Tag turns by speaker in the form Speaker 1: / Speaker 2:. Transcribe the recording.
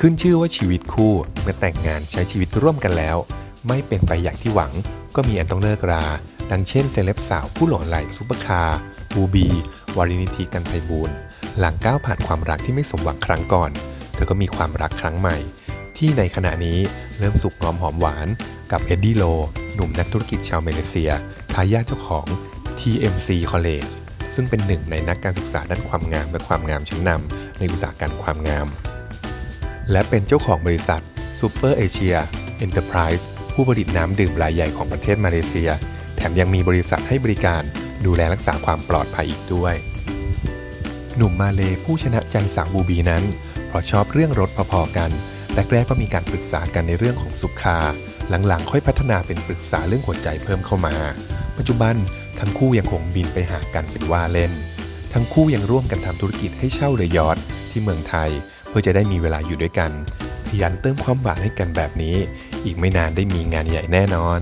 Speaker 1: ขึ้นชื่อว่าชีวิตคู่เมื่อแต่งงานใช้ชีวิตร่วมกันแล้ว ไม่เป็นไปอย่างที่หวัง ก็มีอันต้องเลิกรา ดังเช่นเซเลบสาวผู้หลงไหลซุปเปอร์คาร์บูบี วารินิธิกันไพบูลหลังก้าวผ่านความรักที่ไม่สมหวังครั้งก่อน เธอก็มีความรักครั้งใหม่ ที่ในขณะนี้เริ่มสุกงอมหอมหวาน กับเอ็ดดี้โล หนุ่มนักธุรกิจชาวเมเลเซียทายาทเจ้าของ TMC College ซึ่งเป็นหนึ่งในนักการศึกษาด้านความงามและความงามชั้นนำในอุตสาหการมความงาม และเป็นเจ้าของบริษัท Super Asia Enterprise ผู้ผลิตน้ำดื่มรายใหญ่ของประเทศมาเลเซีย แถมยังมีบริษัทให้บริการดูแลรักษาความปลอดภัยอีกด้วย หนุ่มมาเลผู้ชนะใจสาวบูบีนั้น เพราะชอบเรื่องรถพอๆกันแรกๆก็มีการปรึกษากันในเรื่องของสุขาหลังๆ ค่อยพัฒนาเป็นปรึกษาเรื่องหัวใจเพิ่มเข้ามา ปัจจุบันทั้งคู่ยังคงบินไปหากันเป็นว่าเล่น ทั้งคู่ยังร่วมกันทำธุรกิจให้เช่าเรือยอทที่เมืองไทย พื่อจะได้มีเวลาอยู่ด้วยกันขยันเติมความหวานให้กันแบบนี้ อีกไม่นานได้มีงานใหญ่แน่นอน